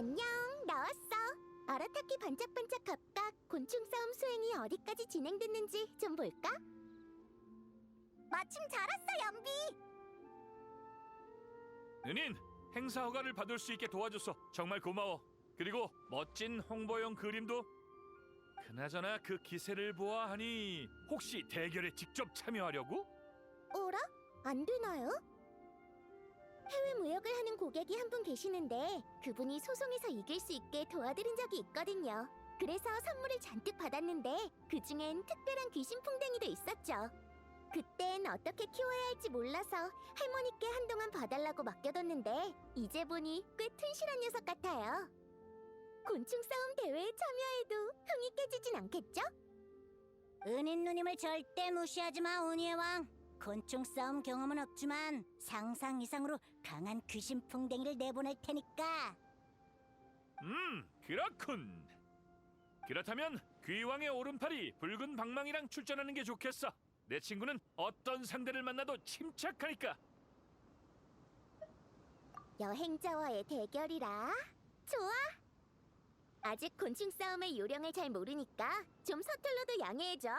안녕, 나왔어. 아라타키 반짝반짝 갑각 곤충 싸움 수행이 어디까지 진행됐는지 좀 볼까? 마침 잘 왔어, 연비. 은인 행사 허가를 받을 수 있게 도와줘서 정말 고마워. 그리고 멋진 홍보용 그림도. 그나저나 그 기세를 보아하니 혹시 대결에 직접 참여하려고? 어라? 안 되나요? 해외 무역을 하는 고객이 한 분 계시는데 그분이 소송에서 이길 수 있게 도와드린 적이 있거든요. 그래서 선물을 잔뜩 받았는데 그 중엔 특별한 귀신 풍뎅이도 있었죠. 그땐 어떻게 키워야 할지 몰라서 할머니께 한동안 봐달라고 맡겨뒀는데 이제 보니 꽤 튼실한 녀석 같아요. 곤충 싸움 대회에 참여해도 흥이 깨지진 않겠죠? 은인 누님을 절대 무시하지 마, 운이의 왕. 곤충 싸움 경험은 없지만 상상 이상으로 강한 귀신 풍뎅이를 내보낼 테니까. 음, 그렇군. 그렇다면 귀왕의 오른팔이 붉은 방망이랑 출전하는 게 좋겠어. 내 친구는 어떤 상대를 만나도 침착하니까. 여행자와의 대결이라 좋아. 아직 곤충 싸움의 요령을 잘 모르니까 좀 서툴러도 양해해줘.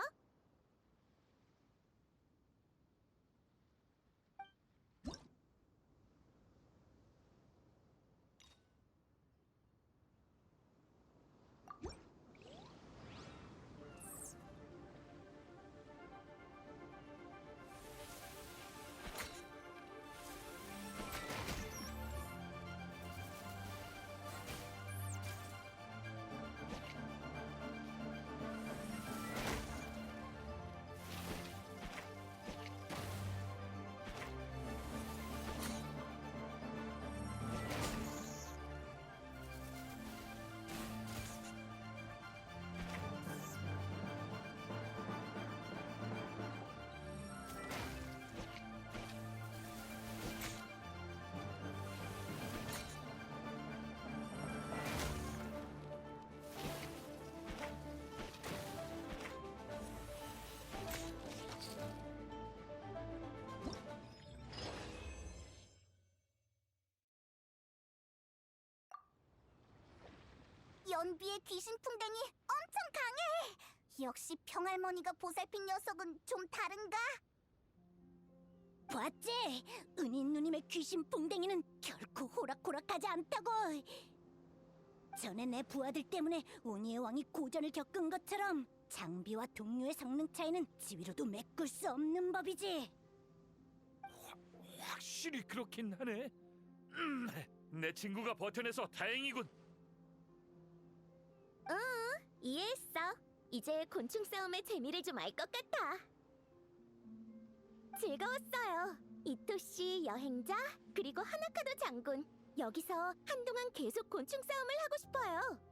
연비의 귀신 풍뎅이 엄청 강해. 역시 평할머니가 보살핀 녀석은 좀 다른가? 봤지? 은인 누님의 귀신 풍뎅이는 결코 호락호락하지 않다고. 전에 내 부하들 때문에 운이의 왕이 고전을 겪은 것처럼 장비와 동료의 성능 차이는 지위로도 메꿀 수 없는 법이지. 확실히 그렇긴 하네. 음, 내 친구가 버텨내서 다행이군. 이제 곤충 싸움의 재미를 좀 알 것 같아. 즐거웠어요. 이토 씨 여행자 그리고 하나카도 장군. 여기서 한동안 계속 곤충 싸움을 하고 싶어요.